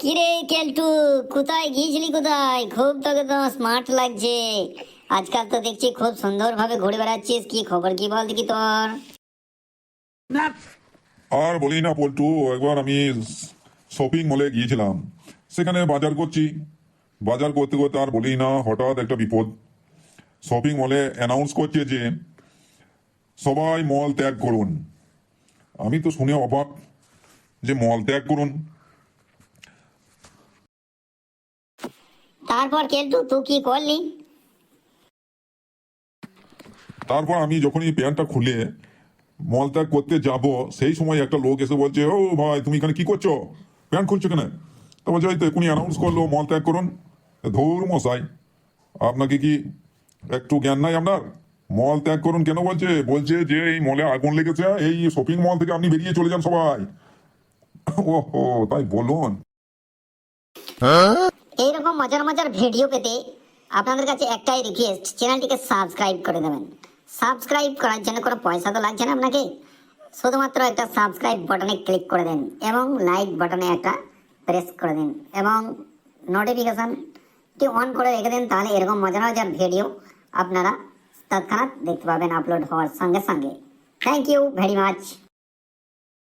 কিরে কেলটু, কোথায় গিয়েছিলি কোথায়? খুব তোকে তো স্মার্ট লাগছে। আজকাল তো দেখছি খুব সুন্দরভাবে ঘুরে বেড়াচ্ছিস। কি খবর, কি বল দেখি তোর? আর বলি না পল্টু, একবার আমি শপিং মলে গিয়েছিলাম। সেখানে বাজার করছি। বাজার করতে করতে আর বলি না, হঠাৎ একটা বিপদ। শপিং মলে অ্যানাউন্স করছে যে সবাই মল ত্যাগ করুন। আমি তো শুনে অবাক যে মল ত্যাগ করুন। তারপর কেলটু তুই কি করলি? তারপর আমি যখনই প্যান্টটা খুলে মল ত্যাগ করতে যাব সেই সময় একটা লোক এসে বলছে ও ভাই তুমি এখানে কি করছ? প্যান্ট খুলছো কেন? তো বলছে ওই তো এখনই অ্যানাউন্স করল মল ত্যাগ করুন। ধৌর মশাই আপনাকে কি একটু জ্ঞান নাই আপনার? মল ত্যাগ করুন কেন বলছে? বলছে যে এই মলে আগুন লেগেছে এই শপিং মল থেকে আপনি বেরিয়ে চলে যান সবাই। ওহো তাই বলুন। এইরকম মজার মজার ভিডিও পেতে আপনাদের কাছে একটাই রিকোয়েস্ট চ্যানেলটিকে সাবস্ক্রাইব করে দেবেন। সাবস্ক্রাইব করার জন্য কোনো পয়সা তো লাগছে না আপনাকে? শুধুমাত্র একটা সাবস্ক্রাইব বাটনে ক্লিক করে দেন এবং লাইক বাটনে একটা প্রেস করে দিন এবং নোটিফিকেশনটি অন করে রেখে দিন, তাহলে এরকম মজার মজার ভিডিও আপনারা তৎক্ষণাৎ দেখতে পাবেন আপলোড হওয়ার সঙ্গে সঙ্গে। Thank you very much